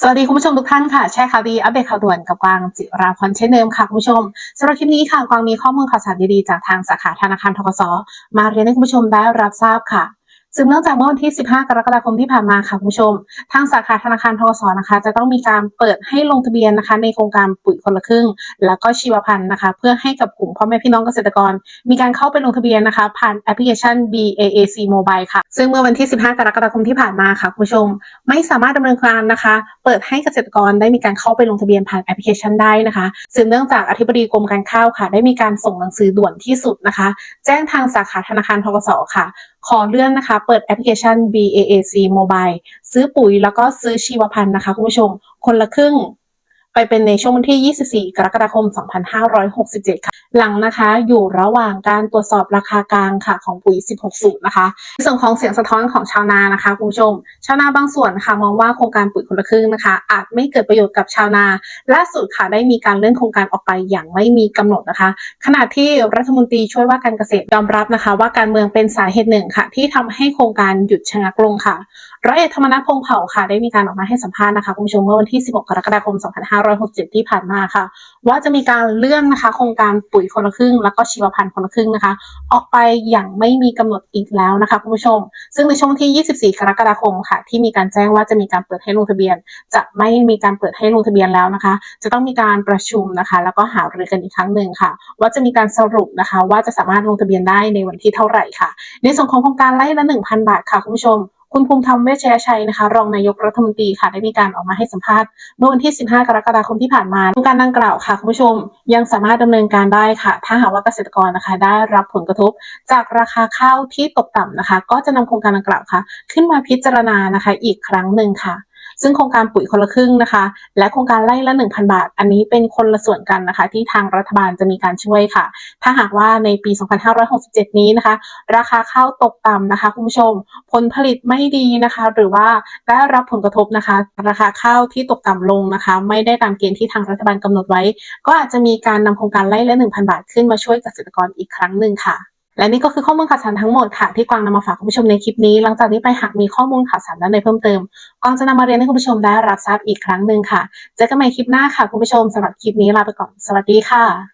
สวัสดีคุณผู้ชมทุกท่านค่ะ แชร์ข่าวดี อัปเดตข่าวด่วนกับกวางจิราพรเช่นเดิมค่ะคุณผู้ชมสำหรับคลิปนี้ค่ะกวางมีข้อมูลข่าวสารดีๆ จากทางสาขาธนาคารทกสมาเรียนให้คุณผู้ชมได้รับทราบค่ะ ซึ่งเนื่องจากเมื่อวันที่ 15 กรกฎาคมที่ผ่านมาค่ะคุณผู้ชม ทางสาขาธนาคารทกสนะคะ จะต้องมีการเปิดให้ลงทะเบียนนะคะ ในโครงการปุ๋ยคนละครึ่ง แล้วก็ชีวพันธุ์นะคะ เพื่อให้กับกลุ่มพ่อแม่พี่น้องเกษตรกร มีการเข้าไปลงทะเบียนนะคะ ผ่านแอปพลิเคชัน BAAC Mobile ค่ะ ซึ่งเมื่อวันที่ 15 กรกฎาคมที่ผ่านมาค่ะคุณผู้ชม ไม่สามารถดำเนินการนะคะ เปิดให้เกษตรกรได้มีการเข้าไปลงทะเบียนผ่านแอปพลิเคชันได้นะคะซึ่งเนื่องจากอธิบดีกรมการข้าวค่ะ ได้มีการส่งหนังสือด่วนที่สุดนะคะ แจ้งทางสาขาธนาคารทกสค่ะ ขอเลื่อนนะคะ เปิดแอปพลิเคชัน BAAC Mobile ซื้อปุ๋ยแล้วก็ซื้อชีวพันธุ์นะคะคุณผู้ชม คนละครึ่ง ไปเป็นในช่วงวันที่ 24 กรกฎาคม 2567 ค่ะ หลังนะคะอยู่ระหว่างการตรวจสอบราคากลางค่ะของปุ๋ย 16 สูตรนะคะส่วนของเสียงสะท้อนของชาวนานะคะคุณผู้ชม ชาวนาบางส่วนค่ะมองว่าโครงการปุ๋ยคนละครึ่งนะคะ อาจไม่เกิดประโยชน์กับชาวนาล่าสุดค่ะได้มีการเลื่อนโครงการออกไปอย่างไม่มีกำหนดนะคะ ขณะที่รัฐมนตรีช่วยว่าการเกษตรยอมรับนะคะ ว่าการเมืองเป็นสาเหตุหนึ่งค่ะ ที่ทำให้โครงการหยุดชะงักลงค่ะ ร้อยเอกธรรมนัฐพงเผ่าค่ะได้มีการออกมาให้สัมภาษณ์นะคะคุณผู้ชมเมื่อวันที่ 16 กรกฎาคม 2567 ที่ผ่านมาค่ะ ว่าจะมีการเลื่อนนะคะ โครงการปุ๋ยคนละครึ่ง แล้วก็ชีวพันธุ์คนละครึ่งนะคะ ออกไปอย่างไม่มีกำหนดอีกแล้วนะคะคุณผู้ชม ซึ่งในช่วงที่ 24 กรกฎาคมค่ะ ที่มีการแจ้งว่าจะมีการเปิดให้ลงทะเบียน จะไม่มีการเปิดให้ลงทะเบียนแล้วนะคะ จะต้องมีการประชุมนะคะ แล้วก็หารือกันอีกครั้งหนึ่งค่ะ ว่าจะมีการสรุปนะคะ ว่าจะสามารถลงทะเบียนได้ในวันที่เท่าไหร่ค่ะ ในส่วนของโครงการไล่ละ 1,000 บาทค่ะคุณผู้ชม คุณภูมิธรรมเวชยชัยนะคะ รองนายกรัฐมนตรีค่ะได้มีการออกมาให้สัมภาษณ์เมื่อวันที่ 15 กรกฎาคมที่ผ่านมาโครงการดังกล่าวค่ะคุณผู้ชมยังสามารถดำเนินการได้ค่ะ ถ้าหากว่าเกษตรกรนะคะ ได้รับผลกระทบจากราคาข้าวที่ตกต่ำนะคะ ก็จะนำโครงการดังกล่าวค่ะ ขึ้นมาพิจารณานะคะ อีกครั้งหนึ่งค่ะ ซึ่งโครงการปุ๋ยคนละครึ่งนะคะ และโครงการไล่ละ 1,000 บาท อันนี้เป็นคนละส่วนกันนะคะ ที่ทางรัฐบาลจะมีการช่วยค่ะ ถ้าหากว่าในปี 2567 นี้นะคะ ราคาข้าวตกต่ำนะคะคุณผู้ชม ผลผลิตไม่ดีนะคะ หรือว่าได้รับผลกระทบนะคะ ราคาข้าวที่ตกต่ำลงนะคะ ไม่ได้ตามเกณฑ์ที่ทางรัฐบาลกำหนดไว้ ก็อาจจะมีการนำโครงการไล่ละ 1,000 บาทขึ้นมาช่วยเกษตรกรอีกครั้งหนึ่งค่ะ และนี่ก็คือข้อมูลข่าวสารทั้งหมดค่ะที่กวางนำมาฝากคุณผู้ชมในคลิปนี้ หลังจากนี้ไปหากมีข้อมูลข่าวสารด้านใดเพิ่มเติมกวางจะนำมาเรียนให้คุณผู้ชมได้รับทราบอีกครั้งหนึ่งค่ะเจอกันใหม่คลิปหน้าค่ะคุณผู้ชมสำหรับคลิปนี้ลาไปก่อนสวัสดีค่ะ